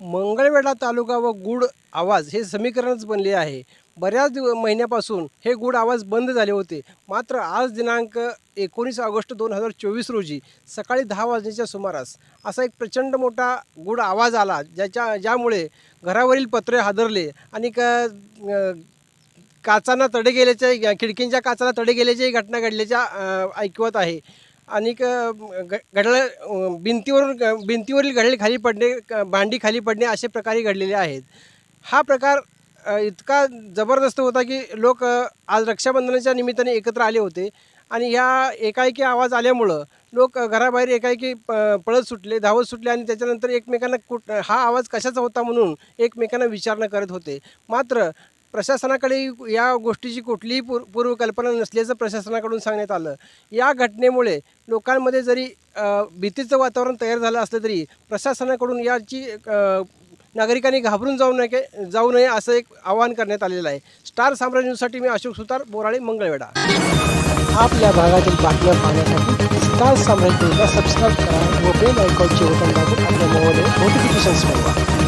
मंगळवेढा तालुका व गुड आवाज हे समीकरणच बनले आहे. बऱ्याच दिव महिन्यापासून हे गुड आवाज बंद झाले होते. मात्र आज दिनांक एकोणीस ऑगस्ट दोन हजार चोवीस रोजी सकाळी दहा वाजण्याच्या सुमारास असा एक प्रचंड मोठा गुड आवाज आला ज्याच्या ज्यामुळे घरावरील पत्रे हादरले आणि का काचांना तडे गेल्याच्या खिडकींच्या काचाला तडे गेल्याच्याही घटना घडल्याच्या ऐकवत आहे. आणि क- ग- घड्याळ भिंतीवरून ग- भिंतीवरील घडले खाली पडणे क- भांडी खाली पडणे असे प्रकारही घडलेले आहेत. हा प्रकार इतका जबरदस्त होता की लोक आज रक्षाबंधनाच्या निमित्ताने एकत्र आले होते आणि ह्या एकाएकी आवाज आल्यामुळं लोक घराबाहेर एकाएकी प पळत सुटले धावत सुटले आणि त्याच्यानंतर एकमेकांना कुठ हा आवाज कशाचा होता म्हणून एकमेकांना विचारणा करत होते. मात्र प्रशासनाकडे या गोष्टीची कुठलीही पूर पूर्वकल्पना नसल्याचं प्रशासनाकडून सांगण्यात आलं. या घटनेमुळे लोकांमध्ये जरी भीतीचं वातावरण तयार झालं असलं तरी प्रशासनाकडून याची नागरिकांनी घाबरून जाऊ नये जाऊ नये असं एक आवाहन करण्यात आलेलं आहे. स्टार साम्राज्य न्यूजसाठी मी अशोक सुतार बोराळे मंगळवेढा. आपल्या भागातील बातम्या पाहण्यासाठी स्टार साम्राज्य न्यूजला सबस्क्राईब करा व बेल आयकॉनचे बटन दाबून आपल्या मोबाईलवर नोटिफिकेशन्स मिळवा